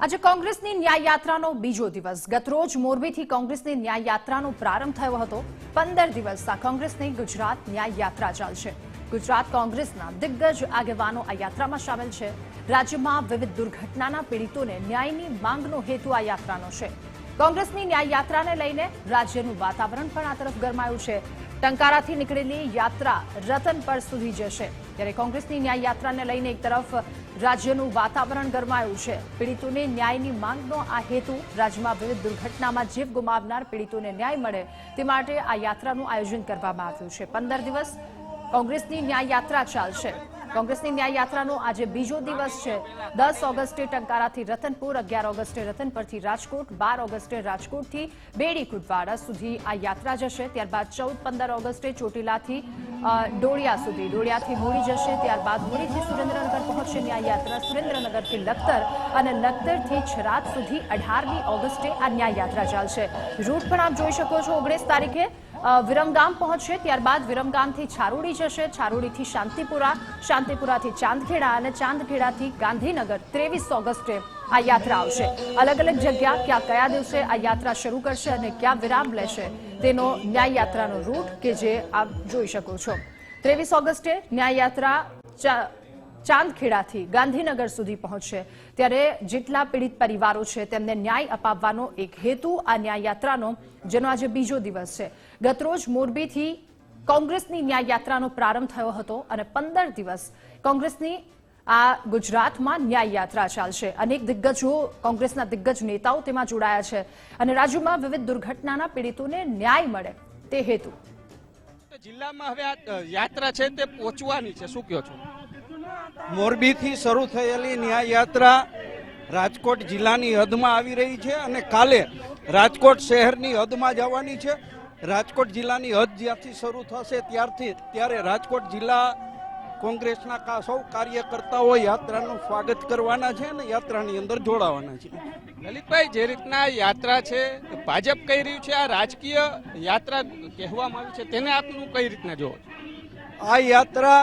આજે કોંગ્રેસની ન્યાય યાત્રાનો બીજો દિવસ. ગતરોજ મોરબીથી કોંગ્રેસની ન્યાય યાત્રાનો પ્રારંભ થયો હતો. પંદર દિવસ આ કોંગ્રેસની ગુજરાત ન્યાય યાત્રા ચાલશે. ગુજરાત કોંગ્રેસના દિગ્ગજ આગેવાનો આ યાત્રામાં સામેલ છે. રાજ્યમાં વિવિધ દુર્ઘટનાના પીડિતોને ન્યાયની માંગનો હેતુ આ યાત્રાનો છે. કોંગ્રેસની ન્યાય યાત્રાને લઈને રાજ્યનું વાતાવરણ પણ આ તરફ ગરમાયું છે. ટંકારાથી નીકળેલી યાત્રા રતનપર સુધી જશે. ત્યારે કોંગ્રેસની ન્યાય યાત્રાને લઈને એક તરફ રાજ્યનું વાતાવરણ ગરમાયું છે. પીડિતોને ન્યાયની માંગનો આ હેતુ. રાજ્યમાં વિવિધ દુર્ઘટનામાં જીવ ગુમાવનાર પીડિતોને ન્યાય મળે તે માટે આ યાત્રાનું આયોજન કરવામાં આવ્યું છે. પંદર દિવસ કોંગ્રેસની ન્યાય યાત્રા ચાલશે. કોંગ્રેસની ન્યાય યાત્રાનો આજે બીજો દિવસ છે. દસ ઓગસ્ટે ટંકારાથી રતનપુર, અગિયાર ઓગસ્ટે રતનપરથી રાજકોટ, બાર ઓગસ્ટે રાજકોટથી બેડી કુટવાડા સુધી આ યાત્રા જશે. ત્યારબાદ ચૌદ, પંદર ઓગસ્ટે ચોટીલાથી ડોળિયા સુધી. ડોળિયાથી મૂળી જશે. ત્યારબાદ મૂળીથી સુરેન્દ્રનગર પહોંચશે ન્યાય યાત્રા સુરેન્દ્રનગરથી લખતર અને લખતરથી છરાદ સુધી અઢારમી ઓગસ્ટે આ ન્યાય યાત્રા ચાલશે. રૂટ પણ આપ જોઈ શકો છો ઓગણીસ તારીખે. વિરમગામ પહોંચશે ત્યારબાદ વિરમગામથી છારોડી જશે. છારોડીથી શાંતિપુરા, શાંતિપુરાથી ચાંદખેડા અને ચાંદખેડાથી ગાંધીનગર ત્રેવીસ ઓગસ્ટે આ યાત્રા આવશે. અલગ અલગ જગ્યા, ક્યાં કયા દિવસે આ યાત્રા શરૂ કરશે અને ક્યાં વિરામ લેશે, તેનો ન્યાય યાત્રાનો રૂટ કે જે આપ જોઈ શકો છો. ત્રેવીસ ઓગસ્ટે ન્યાય યાત્રા ચાંદખેડાથી ગાંધીનગર સુધી પહોંચશે ત્યારે જેટલા પીડિત પરિવારો છે, તેમને ન્યાય અપાવવાનો એક હેતુ આ ન્યાયયાત્રાનો, જેનો આજે બીજો દિવસ છે. ગતરોજ મોરબીથી કોંગ્રેસની ન્યાયયાત્રાનો પ્રારંભ થયો હતો અને પંદર દિવસ કોંગ્રેસની આ ગુજરાતમાં ન્યાયયાત્રા ચાલશે. અનેક દિગ્ગજો, કોંગ્રેસના દિગ્ગજ નેતાઓ તેમાં જોડાયા છે અને રાજ્યમાં વિવિધ દુર્ઘટનાના પીડિતોને ન્યાય મળે તે હેતુ. જિલ્લામાં હવે આ યાત્રા છે તે પહોંચવાની છે. શું કહો છો? મોરબીથી શરૂ થયેલી ન્યાયયાત્રા રાજકોટ જિલ્લાની હદમાં આવી રહી છે અને કાલે રાજકોટ શહેરની હદમાં જવાની છે. રાજકોટ જિલ્લાની હદ જ્યાંથી શરૂ થશે ત્યારથી ત્યારે રાજકોટ જિલ્લા કોંગ્રેસના કા- સૌ કાર્યકર્તાઓ યાત્રાનું સ્વાગત કરવાના છે અને યાત્રાની અંદર જોડાવાના છે. લલિતભાઈ જે રીતના યાત્રા છે ભાજપ કહી રહ્યું છે આ રાજકીય યાત્રા કહેવામાં આવી છે તેને આપનું કઈ રીતના જોવો આ યાત્રા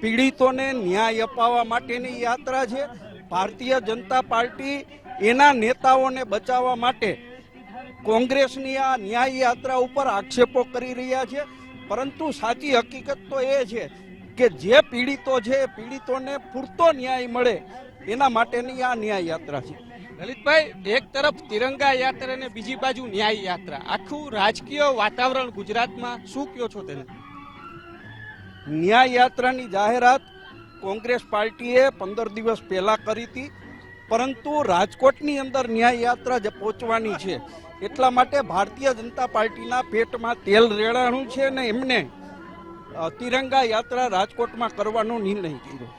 પીડિતોને ન્યાય અપાવવા માટેની યાત્રા છે. ભારતીય જનતા પાર્ટી એના નેતાઓને બચાવવા માટે કોંગ્રેસની આ ન્યાય યાત્રા ઉપર આક્ષેપો કરી રહ્યા છે. પરંતુ સાચી હકીકત તો એ છે કે જે પીડિતો છે પીડિતોને પૂરતો ન્યાય મળે એના માટેની આ ન્યાય યાત્રા છે. લલિતભાઈ, એક તરફ તિરંગા યાત્રા અને બીજી બાજુ ન્યાય યાત્રા. આખું રાજકીય વાતાવરણ ગુજરાતમાં શું કહો છો તેને? ન્યાય યાત્રાની જાહેરાત કોંગ્રેસ પાર્ટીએ પંદર દિવસ પહેલા કરી હતી. પરંતુ રાજકોટની અંદર ન્યાય યાત્રા જે પહોંચવાની છે. એટલા માટે ભારતીય જનતા પાર્ટીના પેટમાં તેલ રેડાણું છે અને એમને તિરંગા યાત્રા રાજકોટમાં કરવાનો નિર્ણય કર્યો.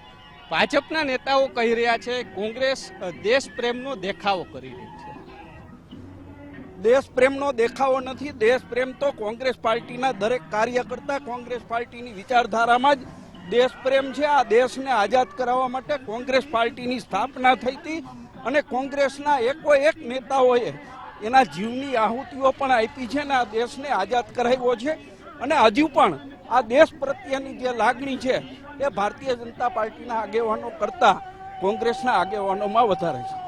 ભાજપના નેતાઓ કહી રહ્યા છે, કોંગ્રેસ દેશ પ્રેમનો દેખાવો કરી રહી છે. દેશ પ્રેમનો દેખાવો નથી. દેશ પ્રેમ તો કોંગ્રેસ પાર્ટીના દરેક કાર્યકર્તા કોંગ્રેસ પાર્ટીની વિચારધારામાં જ દેશ પ્રેમ છે. આ દેશને આઝાદ કરાવવા માટે કોંગ્રેસ પાર્ટીની સ્થાપના થઈ હતી અને કોંગ્રેસના એકો એક નેતાઓએ એના જીવની આહુતિઓ પણ આપી છે ને આ દેશને આઝાદ કરાવ્યો છે. અને હજુ પણ આ દેશ પ્રત્યેની જે લાગણી છે એ ભારતીય જનતા પાર્ટીના આગેવાનો કરતા કોંગ્રેસના આગેવાનોમાં વધારે છે.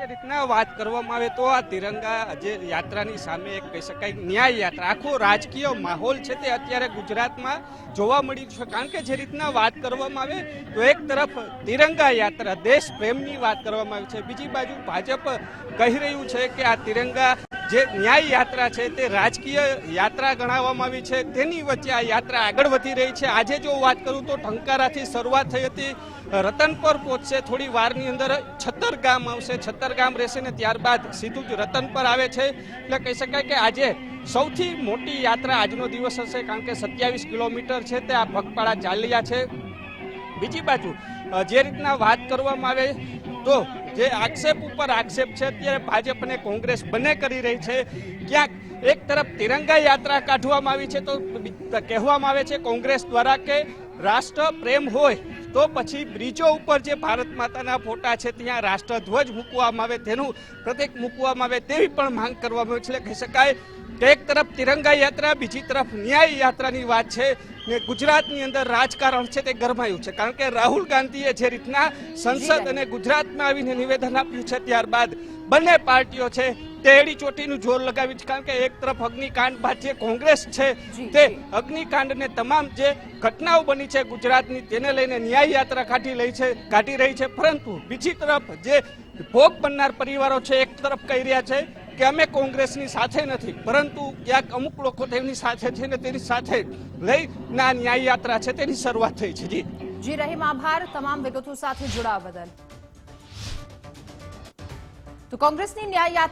જે રીતના વાત કરવામાં આવે તો આ તિરંગા જે યાત્રાની સામે એક કહી શકાય ન્યાય યાત્રા, આખો રાજકીય માહોલ છે તે અત્યારે ગુજરાતમાં જોવા મળી છે. કારણ કે જે રીતના વાત કરવામાં આવે તો એક તરફ તિરંગા યાત્રા, દેશ પ્રેમની વાત કરવામાં આવી છે. બીજી બાજુ ભાજપ કહી રહ્યું છે કે આ તિરંગા જે ન્યાય યાત્રા છે તે રાજકીય યાત્રા ગણાવવામાં આવી છે, તેની વચ્ચે આ યાત્રા આગળ વધી રહી છે. આજે જો વાત કરું તો ઠંકારાથી શરૂઆત થઈ હતી રતનપર પહોંચશે, થોડી વારની અંદર છત્તર ગામ આવશે. છત્તર રહેશે ને ત્યારબાદ સીધું જ રતનપર આવે છે. એટલે કહી શકાય કે આજે સૌથી મોટી યાત્રા આજનો દિવસ હશે, કારણ કે સત્યાવીસ કિલોમીટર છે તે આ પગપાળા ચાલ્યા છે. બીજી બાજુ જે રીતના વાત કરવામાં આવે તો જે આક્ષેપ ઉપર આક્ષેપ છે, અત્યારે ભાજપ અને કોંગ્રેસ બંને કરી રહી છે. ક્યાંક એક તરફ તિરંગા યાત્રા કાઢવામાં આવી છે, તો કહેવામાં આવે છે કોંગ્રેસ દ્વારા કે રાષ્ટ્ર પ્રેમ હોય, તો પછી બ્રિજો ઉપર જે ભારત માતાના ફોટા છે, ત્યાં રાષ્ટ્રધ્વજ મૂકવામાં આવે, તેનું પ્રતીક મૂકવામાં આવે, તેવી પણ માંગ કરવામાં આવે છે. કહી શકાય કે એક તરફ તિરંગા યાત્રા બીજી તરફ ન્યાય યાત્રાની વાત છે ને ગુજરાતની અંદર રાજકારણ છે તે ગરમાયું છે. કારણ કે રાહુલ ગાંધીએ જે રીતના સંસદ અને ગુજરાતમાં આવીને નિવેદન આપ્યું છે ત્યારબાદ બંને પાર્ટીઓ છે તે એડી ચોટીનું જોર લગાવ્યું છે. કારણ કે એક તરફ અગ્નિકાંડ બાદ જે કોંગ્રેસ છે તે અગ્નિકાંડને તમામ જે ઘટનાઓ બની છે ગુજરાતની તેને લઈને ન્યાય યાત્રા કાઢી રહી છે કાઢી રહી છે. પરંતુ બીજી તરફ જે ભોગ બનનાર પરિવારો છે એક તરફ કહી રહ્યા છે કે અમે કોંગ્રેસની સાથે નથી, પરંતુ ક્યાંક અમુક લોકો તેમની સાથે છે ને તેની સાથે લઈને આ ન્યાય યાત્રા છે તેની શરૂઆત થઈ છે. જી. જી, રહીમ, આભાર. તમામ વિગતો સાથે જોડાવા બદલ. તો કોંગ્રેસની ન્યાય યાત્રા